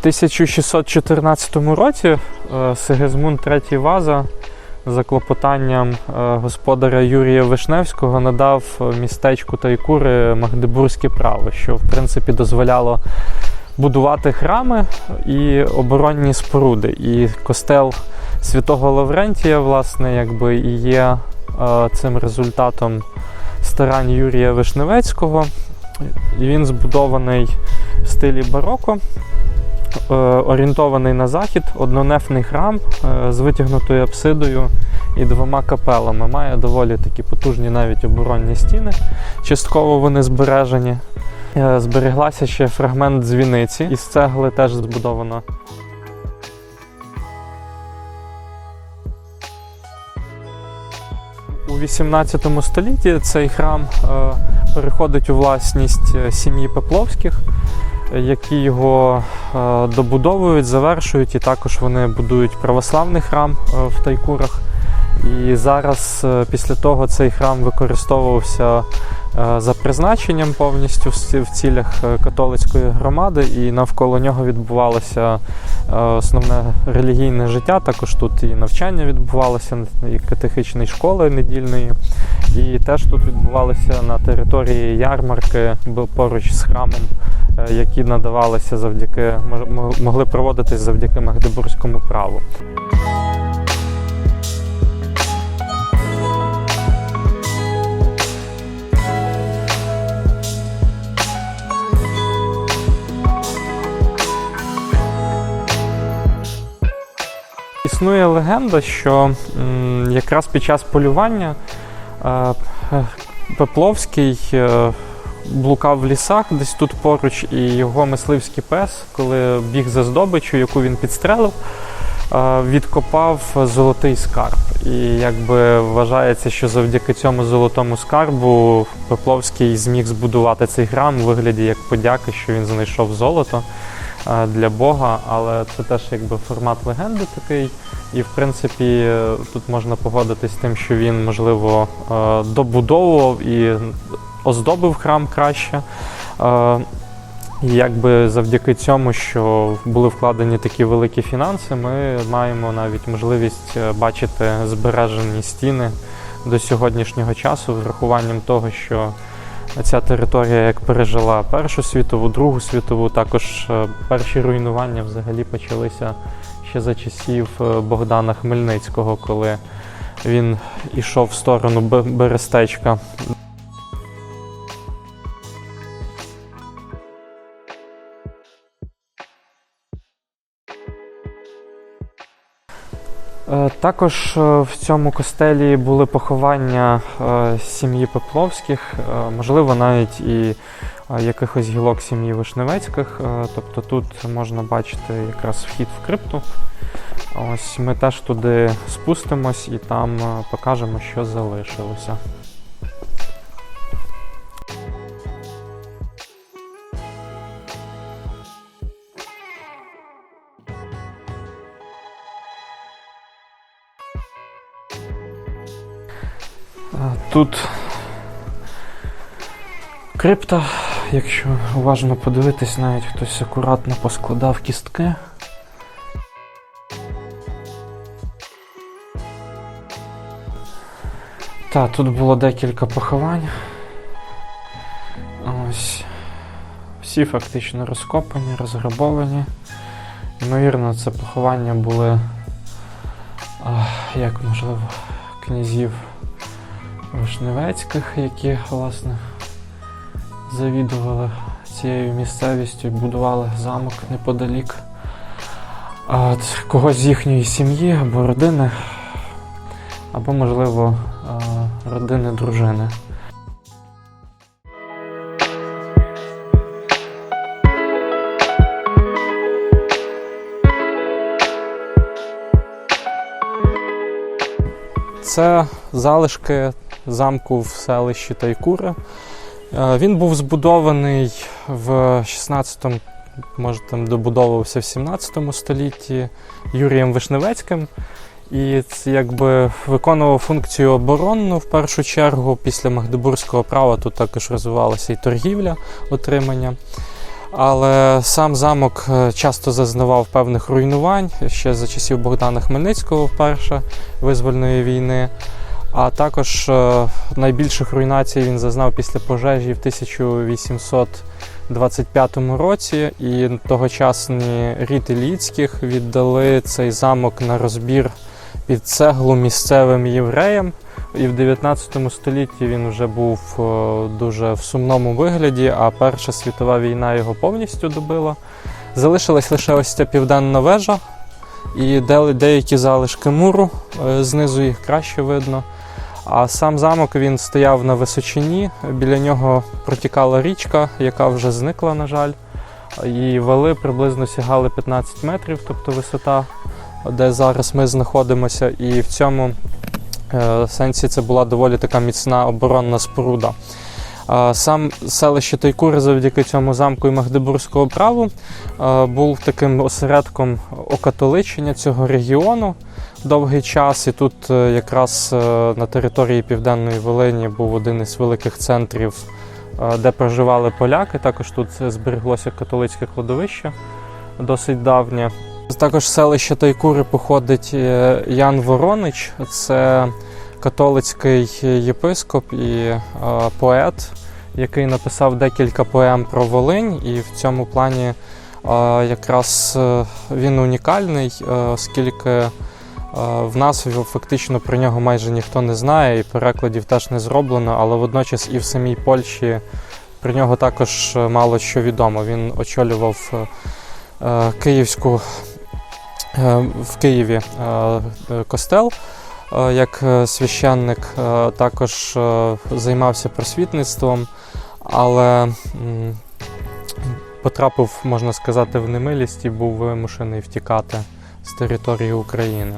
1614 році е, Сигизмунд III Ваза за клопотанням е, господаря Юрія Вишневського надав містечку Тайкури Магдебурзьке право, що в принципі дозволяло будувати храми і оборонні споруди. І костел святого Лаврентія, власне, якби і є е, цим результатом старань Юрія Вишневецького. І він збудований в стилі бароко, е, орієнтований на захід, однонефний храм е, з витягнутою апсидою і двома капелами. Має доволі такі потужні навіть оборонні стіни. Частково вони збережені. Е, Збереглася ще фрагмент дзвіниці. Із цегли теж збудовано У 18 столітті цей храм е, переходить у власність е, сім'ї Пепловських, е, які його е, добудовують, завершують, і також вони будують православний храм е, в Тайкурах. І зараз, е, після того, цей храм використовувався за призначенням повністю в цілях католицької громади, і навколо нього відбувалося основне релігійне життя. Також тут і навчання відбувалося, і катехичної школи недільної. І теж тут відбувалися на території ярмарки поруч з храмом, які надавалися завдяки могли проводитись завдяки Магдебурзькому праву. Існує легенда, що якраз під час полювання е, е, Пепловський е, блукав в лісах десь тут поруч, і його мисливський пес, коли біг за здобичю, яку він підстрелив, відкопав золотий скарб. І якби вважається, що завдяки цьому золотому скарбу Пепловський зміг збудувати цей храм у вигляді як подяки, що він знайшов золото для Бога, але це теж якби формат легенди такий. І в принципі тут можна погодитись з тим, що він, можливо, е, добудовував і оздобив храм краще. Е, І якби завдяки цьому, що були вкладені такі великі фінанси, ми маємо навіть можливість е, бачити збережені стіни до сьогоднішнього часу, з врахуванням того, що ця територія як пережила Першу світову, Другу світову, також е, перші руйнування взагалі почалися ще за часів е, Богдана Хмельницького, коли він ішов в сторону Бе- Берестечка. Також е, в цьому костелі були поховання е, сім'ї Пепловських, е, можливо, навіть і е, якихось гілок сім'ї Вишневецьких. Е, Тобто тут можна бачити якраз вхід в крипту. Ось ми теж туди спустимось і там е, покажемо, що залишилося. Тут крипта, якщо уважно подивитись, навіть хтось акуратно поскладав кістки. Так, тут було декілька поховань. Ось. Всі фактично розкопані, розграбовані. Ймовірно, це поховання були, а, як можливо, князів Вишневецьких, які, власне, завідували цією місцевістю і будували замок неподалік. От когось з їхньої сім'ї або родини, або, можливо, родини дружини. Це залишки замку в селищі Тайкура. Е, Він був збудований в 16-му, може там добудовувався в 17 столітті Юрієм Вишневецьким. І якби виконував функцію оборонну в першу чергу. Після Магдебурзького права тут також розвивалася і торгівля отримання. Але сам замок е, часто зазнавав певних руйнувань ще за часів Богдана Хмельницького вперше визвольної війни. А також е, найбільших руйнацій він зазнав після пожежі в 1825 році, і тогочасні ріти Ліцьких віддали цей замок на розбір під цеглу місцевим євреям. І в 19 столітті він вже був е, дуже в сумному вигляді, а Перша світова війна його повністю добила. Залишилась лише ось ця південна вежа і деякі залишки муру, е, знизу їх краще видно. А сам замок він стояв на височині, біля нього протікала річка, яка вже зникла, на жаль. І вали приблизно сягали 15 метрів, тобто висота, де зараз ми знаходимося. І в цьому е, сенсі це була доволі така міцна оборонна споруда. Сам селище Тайкури завдяки цьому замку і Магдебурзького праву був таким осередком окатоличення цього регіону довгий час. І тут е, якраз е, на території Південної Волині був один із великих центрів, е, де проживали поляки. Також тут збереглося католицьке кладовище досить давнє. Також з селища Тайкури походить Ян Воронич. Це католицький єпископ і поет, який написав декілька поем про Волинь, і в цьому плані якраз е, він унікальний, е, оскільки е, в нас фактично про нього майже ніхто не знає, і перекладів теж не зроблено, але водночас і в самій Польщі про нього також мало що відомо. Він очолював київську в Києві костел як е, священник, е, також е, займався просвітництвом, але потрапив, можна сказати, в немилість і був вимушений втікати з території України.